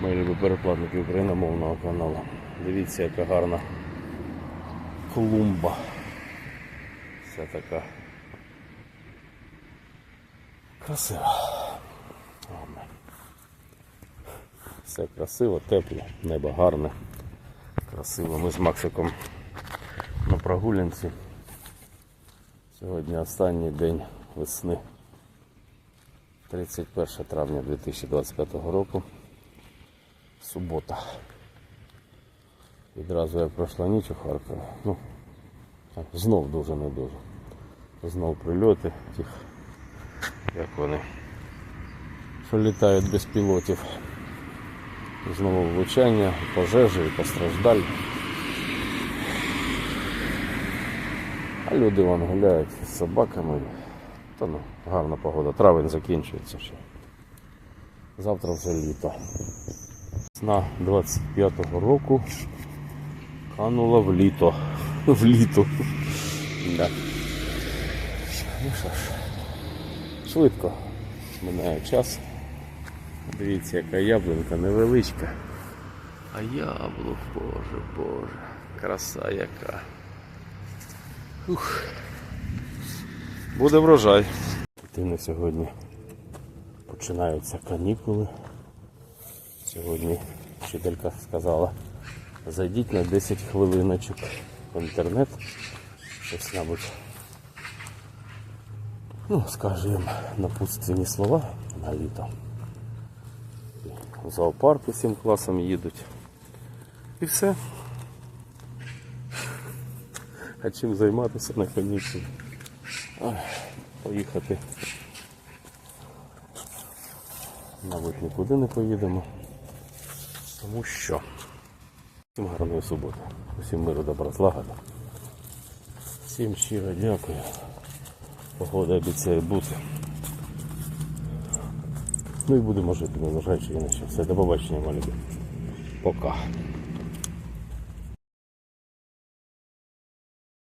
Мої любі перекладники україномовного каналу. Дивіться, яка гарна клумба. Вся така красива. Все красиво, тепло, небо гарне, красиво. Ми з Максиком на прогулянці. Сьогодні останній день весни. 31 травня 2025 року. Субота. Відразу як пройшла ніч у Харкові. Ну, знов дуже не дуже. Знов прильоти тих, як вони, що літають без пілотів. Знову влучання, пожежі і постраждалі. А люди вон гуляють з собаками. Та ну, гарна погода. Травень закінчується ще. Завтра вже літо. Весна 25-го року канула в літо. В літо. Да. Ну що ж, швидко минає час. Дивіться, яка яблунька невеличка. А яблук, боже, боже, краса яка. Ух. Буде врожай. Дитини сьогодні починаються канікули. Сьогодні вчителька сказала, зайдіть на 10 хвилиночок в інтернет. Щось, мабуть, ну, скаже їм напутственні слова на літо. В зоопарк усім класом їдуть. І все. А чим займатися на канікулі? Поїхати. Мабуть, нікуди не поїдемо. Тому що. Всім гарної суботи. Усім миру добра злагоди. Всім щиро дякую. Погода обіцяє бути. Ну і будемо жити, незважаючи на що. Все, до побачення, малі. Пока.